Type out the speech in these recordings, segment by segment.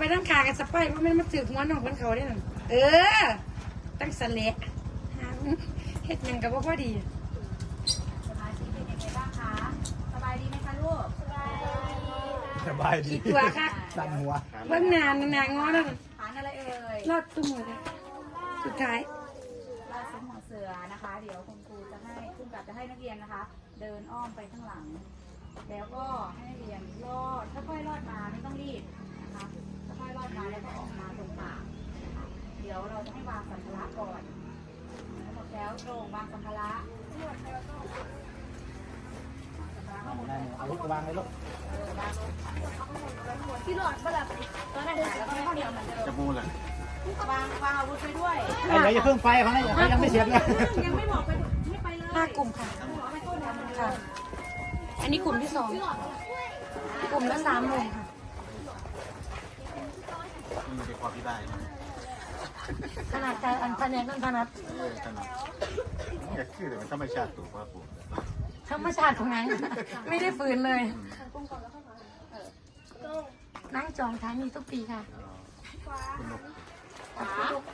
ไปตั้งขากันสไปเพราะมันมาถือหัวน้องคนเขาได้หนึ่งเออ ตั้งสะเละหางเฮ็ดหยังกับว่าพอดีสมาธิเป็นยังไงบ้างคะ สบายดีไหมคะลูก สบายดีสบายดีอีกตัวค่ะสั่นหัวเบิ่งนานนานงอแล้วฐานอะไรเอ่ยรอดตุ้มหมดเลยสุดท้ายลาดซุ้มหัวเสือนะคะ เดี๋ยวคุณครูจะให้คุณกลับจะให้นักเรียนนะคะ เดินอ้อมไปข้างหลัง แล้วก็ให้นักเรียนลอดค่อยๆลอดมาไม่ต้องรีบนะคะค่ อยๆลอดมาแล้วก็ออกมาตรงปากนะคะเดี๋ยวเราจะให้วางสัมภาระก่อนหมดแล้วตรงวางสัมภาระวางสัมภาระข้างบนเอาลูกวางเลยลูกที่หลอดเวลาตอนนั้นแล้วก็ข้าวเหนียวเหมือนเดิมจะมูเลยวางวางอาวุธไปด้วยไอ้เดี๋ยวอย่าเพิ่งไปเขานะเขายังไม่เสร็จเลยยังไม่บอกไปไม่ไปเลยห้ากลุ่มค่ะเอาไปต้นเดียวมันค่ะ อันนี้กลุ่มที่สองกลุ่มละสามหมื่นค่ะ นี่เป็นความที่ได้นะขนาดการอันพันยังต้นพนัดเออขนาดอยากชื่อแต่มันธรรมชาติตัวพ่อปู่ธรรมชาติของนั้นไม่ได้ฝืนเลยนั่งจองท้ายนี้ทุกปีค่ะ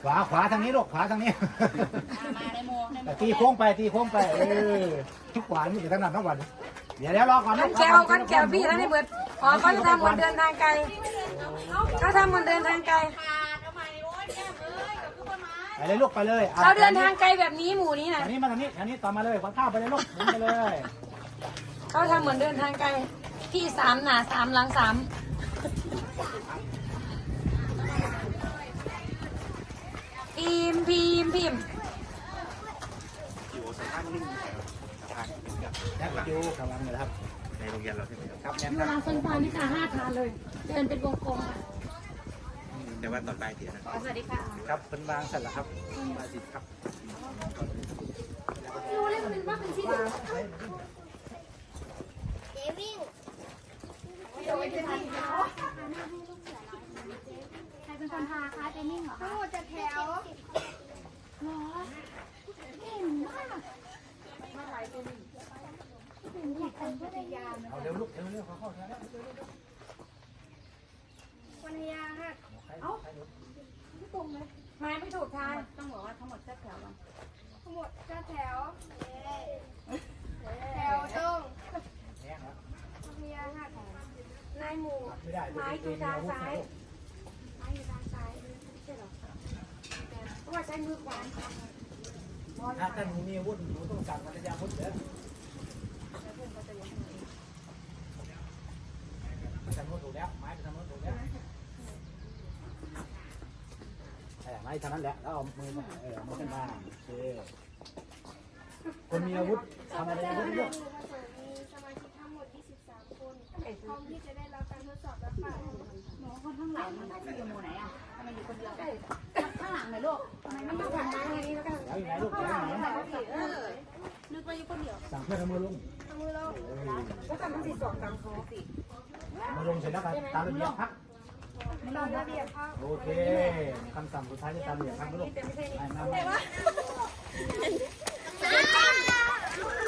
ขวาขวาทางนี้ลูกขวาทางนี้มาในโมในโมแต่ตีโค้งไปตีโค้งไปเออทุกขวานี่อยู่ทั้งนั้นทั้งวันเดี๋ยวเดี๋ยวรอก่อนนะกันแก้วกันแก้วพี่แล้วนี่เบิดอ๋อเขาจะทำเหมือนเดินทางไกล หมือนเดินทางไกล ไปเลยลูกไปเลยเขาเดินทางไกลแบบนี้หมู่นี้นะอันนี้มาทางนี้อันนี้ต่อมาเลยขวาข้าวไปเลยลูกหมุนไปเลยเขาทำเหมือนเดินทางไกลพี่สามหนาสามหลังสามพิมพ์พิมพ์พิมพ์ที่โอซาก้ามันไม่มีสะพานเป็นกับแล้วก็อยู่กำลังเลยครับ ในโรงเรียนเราใช่ไหมครับ ครับแน่เวครัลาบคนพานี่ค่ะห้าทานเลย เดินเป็นวงกลมค่ะ แต่ว่าตอนปลายเสียนะสวัสดีค่ะครับเป็นวางเสร็จแล้วครับมาสิครับใครเป็นคนพาคะเจนิ่งเหรอคะทั้งหมดจะแถวเอาเร็วลูกเร็วเร็วเขาเข้าแล้ววันยา หักมาไม่ถูกทางต้องบอกว่าทั้งหมดเจ้าแถวก่อนทั้งหมดจะแถวแถวตรงแน่ครับวันยาหักนายหมู่ไม่ได้ไม้อยู่ทางซ้ายไม้อยู่ทางซ้ายไม่ใช่หรอเพราะว่าใช้มือขวาถ้าท่านมีอาวุธหนูต้องสั่งมันจะยาวุธเด้อทำมือถูกแล้วไม้ทำมือถูกแล้ว ไม้ทำนั้นแหละแล้วเอามือมาเออมือขึ้นมาโอเคคนมีอาวุธทำอะไรอาวุธเยอะมีสมาชิกทั้งหมด 23 คนพร้อมที่จะได้รับการทดสอบและผ่านหนูคนข้างหลังมันอยู่หมู่ไหนอะทำไมอยู่คนเดียวข้างหลังเลยลูกทำไมไม่อยู่ข้างหลังเลยแล้วอยู่ไหนลูกอยู่ไหนนึกว่าอยู่คนเดียวสั่งเพื่อนเอามือลงทำมือลงแล้วกันมันสิสองสามคอสิมือลงเสร็จแล้วกันตามระเบียบพัก ตามระเบียบครับโอเคคำสั่งสุดท้ายที่ตามระเบียบพักลูกมามามา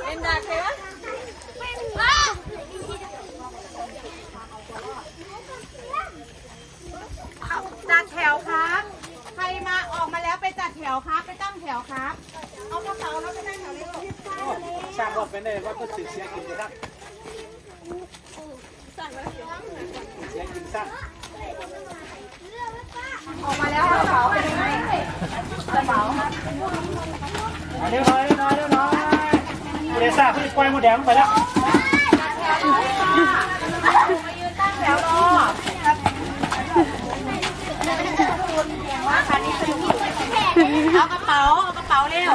เป็นดักเลยวะจัดแถวครับ ใครมาออกมาแล้วไปจัดแถวครับ ไปตั้งแถวครับ เอากระเป๋าแล้วไปตั้งแถวเลยลูกช่างรถเป็นเลยว่าก็สื่อเสียกินเลยครับเสียกินสั้น ออกมาแล้วกระเป๋าไปยังไงกระเป๋าเร็วหน่อยเร็วหน่อยเร็วหน่อยเดซ่าพี่ปล่อยหมดแดงไปแล้วแถวรอว่าคันนี้คือเอากระเป๋าเอากระเป๋าเร็ว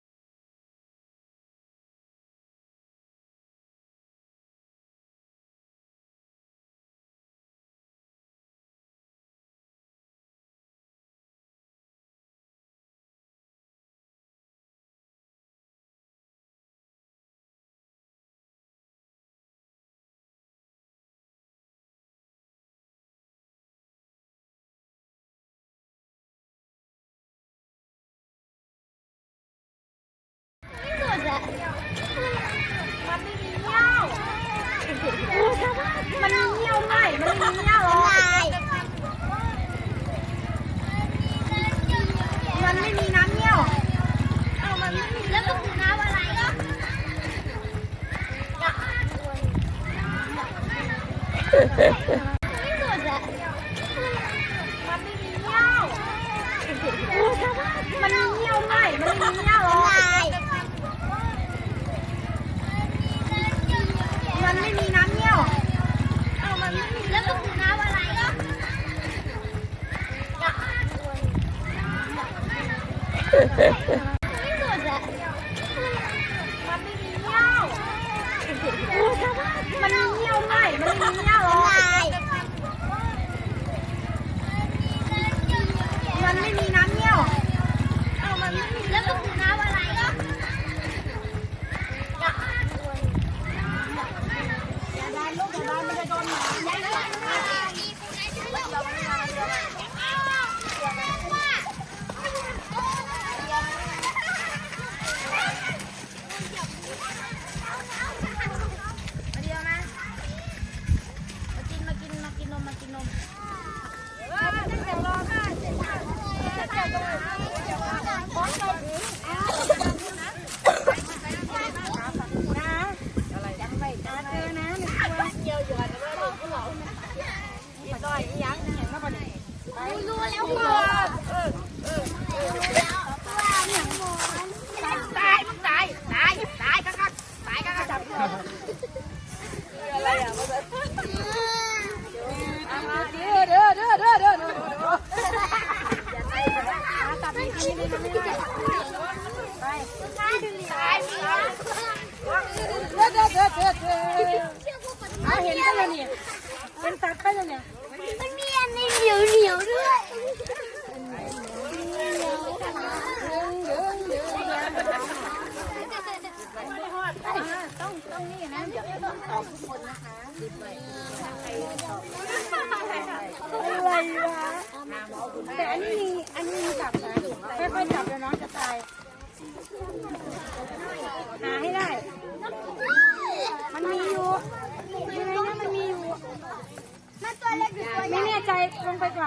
มั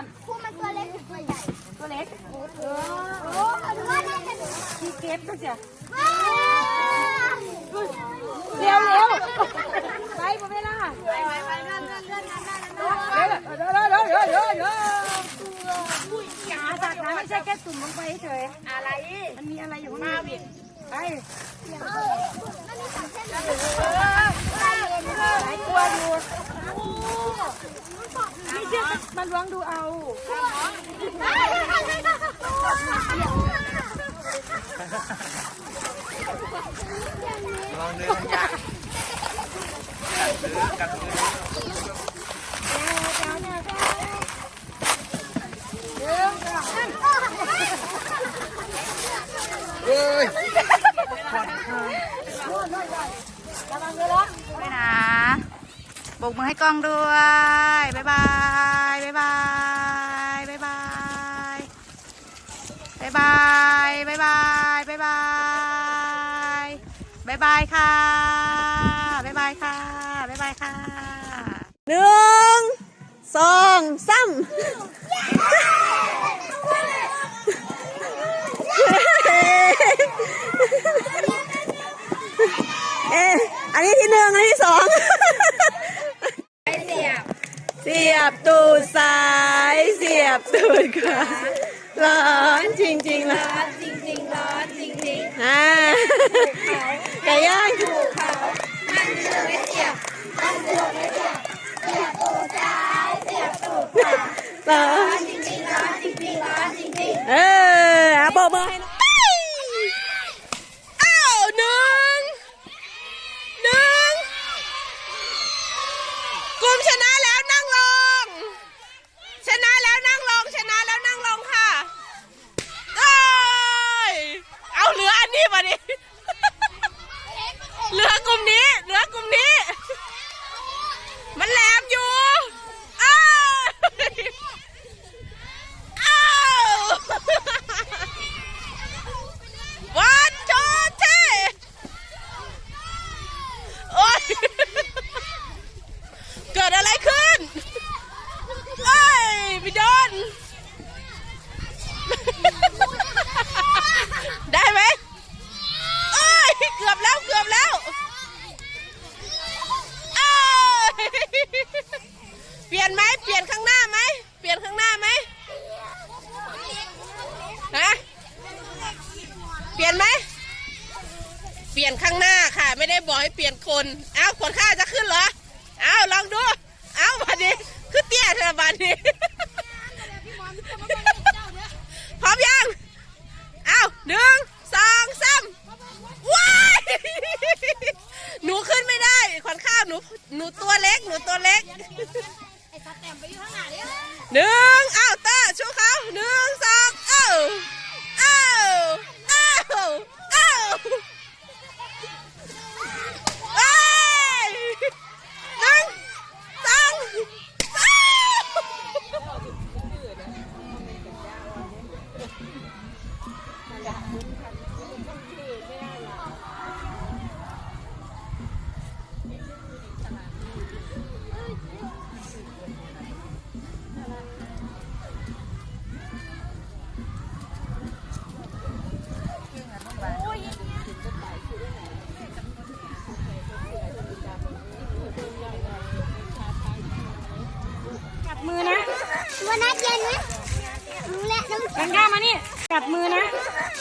อนคู่มันตัวเล็กหรือตัวใหญ่ตัวเล็กโอ้โหหรือว่าน่าจะที่เก็บก็จะว้าวเร็วเร็วไปหมดเวลาไปไปไปเลื่อนเลื่อนเลื่อนนั่อนนั่อนนั่อนเร็วเร็วเร็วเร็วเร็วเร็วเร็วอย่าสักนะไม่ใช่แค่ตุ่มลงไปเฉยอะไร มันมีอะไรอยู่ข้างในอีกไปมันมีสองเส้นเลย หลายตัวดูไม่เชื่อ ก็มาล้วงดูเอาลองเดินกันเดินกันเฮ้ยไปนะโบกมือให้กล้องด้วย บ๊ายบายบ๊ายบาย บ๊ายบาย บายบายบายบายบายบายบายค่ะบายบายค่ะบายบายค่ะหนึ่งสองสามเอ๊ะอันนี้ที่หนึ่งอันนี้ที่สองเสียบตูดซ้าย เสียบตูดขวา ร้อนจริงๆร้อนจริงๆร้อนจริงๆอ่าไก่ย่างถูกเขาร้อนจริงๆร้อนจริงๆร้อนจริงๆเออเอาโบกมือให้หน่อยอ้าวหนึ่งหนึ่งกลุ่มชนะแล้วนั่งลง ชนะแล้วนั่งลง ชนะแล้วนั่งลงค่ะเอ้ยเอาเหลืออันนี้มา ดิเหลือกลุ่มนี้ เหลือกลุ่มนี้ มันแหลมอยู่อ้าวอ้าววันโชเท น เอาขวดข้าวจะขึ้นเหรอ เอาลองดู เอาบัดนี้คือเตี้ยเธอบัดนี้พร้อมยัง เอาหนึ่งสองสามว้ายหนูขึ้นไม่ได้ขวัญข้าวหนูหนูตัวเล็ก หนูตัวเล็กหนึ่งอ้าวเตอร์ชูเขาหนึ่งสองเอ้าเอ้าเอ้าเอ้า นี่กัดมือนะ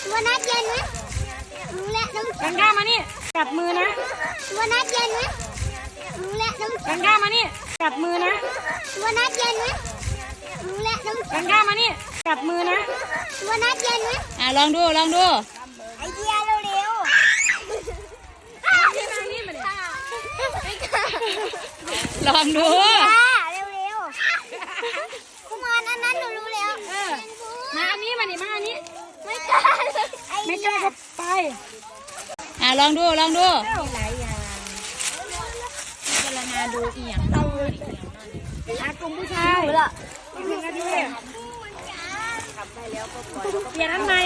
ตัวนัดเย็นไหมรู้แล้วน้ำกันก้ามานี่กัดมือนะตัวนัดเย็นไหมรู้แล้วน้ำกันก้ามานี่กัดมือนะตัวนัดเย็นไหมรู้แล้วน้ำกันก้ามานี่กัดมือนะตัวนัดเย็นไหมอะลองดู ลองดู ไอเดียเร็วๆนี่มันลองดู เร็วๆกุมารอันนั้นหนูรู้แล้ว มาอันนี้มานี่มาอันนี้ ไม่กล้าไอ้ไม่กล้าก็ไป อะลองดูลองดูหากลุ่มผู้ชายหนึ่งนาทีเปลี่ยนอันใหม่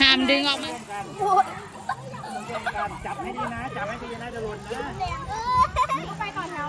ห้ามดึงออกมาการจับให้ดีนะจับให้ดีนะจะหล่นนะไปก่อนแล้ว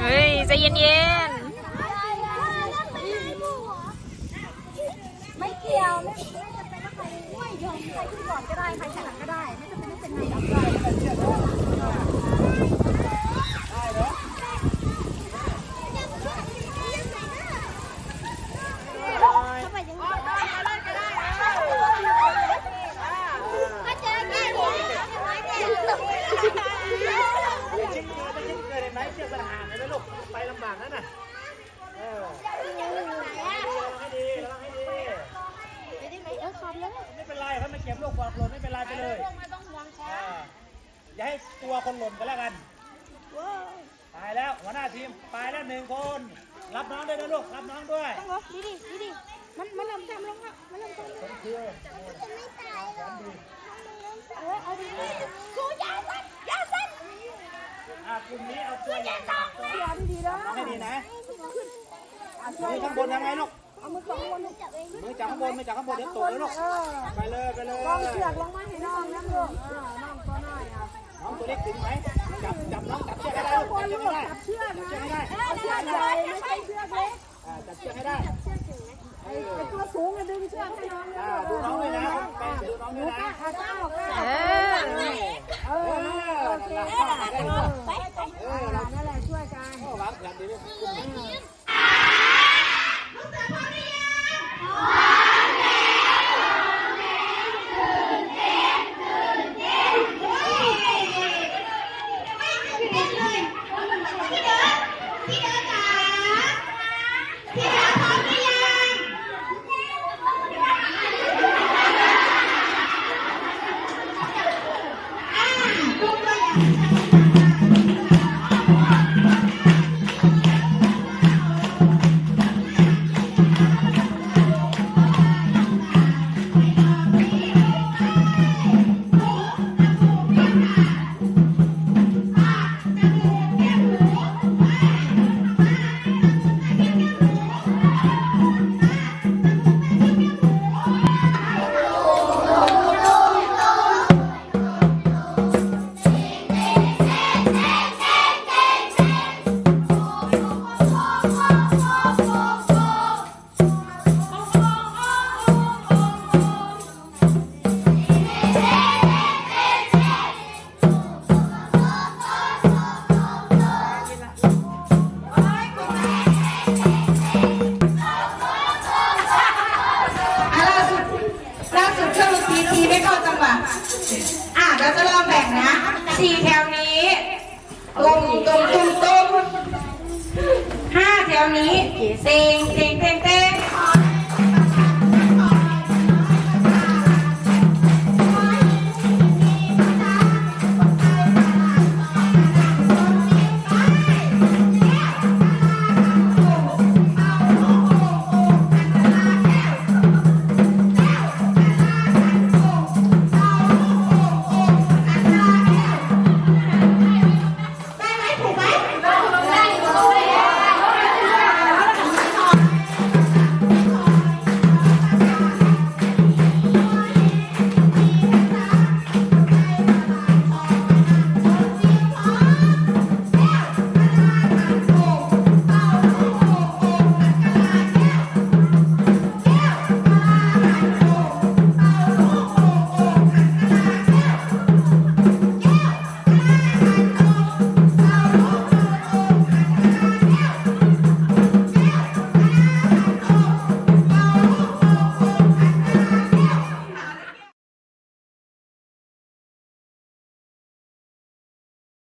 เฮ้ยใจเย็นเย็น ไม่เกี่ยวไม่ไม่จำเป็นว่าใครไม่ยอมใครขึ้นก่อนก็ได้ใครชนะก็ได้ ไม่จำเป็นต้องเป็นนายดับเลย ชิ้นเกิดชิ้นเกิดเห็นไหมเชือกมันห่างเห็นไหมลูก ไปลำบากนั่นน่ะ เออระวังให้ดีระวังให้ดี ไม่เป็นไรถ้าไม่เก็บลูกบอกหล่นไม่เป็นไรไปเลยไม่ต้องห่วงค่ะอย่าให้ตัว คนหล่นก็แล้วกันตายแล้วหัวหน้าทีมตายแล้วหนึ่งคน รับน้องด้วยนะลูกรับน้องด้วยดีดิดีดิมันมันเริ่มจำลงแล้วมันเริ่มจำลงคือไม่ตายเออเอาดีกูยาสั้นยาสั้นอ่ากลุ่มนี้เอาตัวอย่างจับตัวยาดีๆนะให้ดีนะมือข้างบนยังไงลูกเอามือสองคนจับเองมือจับข้างบนมือจับข้างบนเดี๋ยวตกเลยลูกไปเลยไปเลยเชือกลงมาให้น้องนะลูกน้องตัวน้อยอะ น้อง ตัวเล็กถึงไหมจับจับน้องจับเชือกให้ได้ลูกจับเชือกให้ได้จับเชือกให้ได้เอาเชือกใหญ่ไม่ใช่เชือกเล็กจับเชือกให้ได้ไอ้ตัวสูงอะดึงเชือกให้น้องดูน้องด้วยนะแป้งดูน้องด้วยนะเอาเจ้าออกมาเออโอเคได้ลูกไปไปเออนั่นแหละช่วยกันวางแผนดีลูก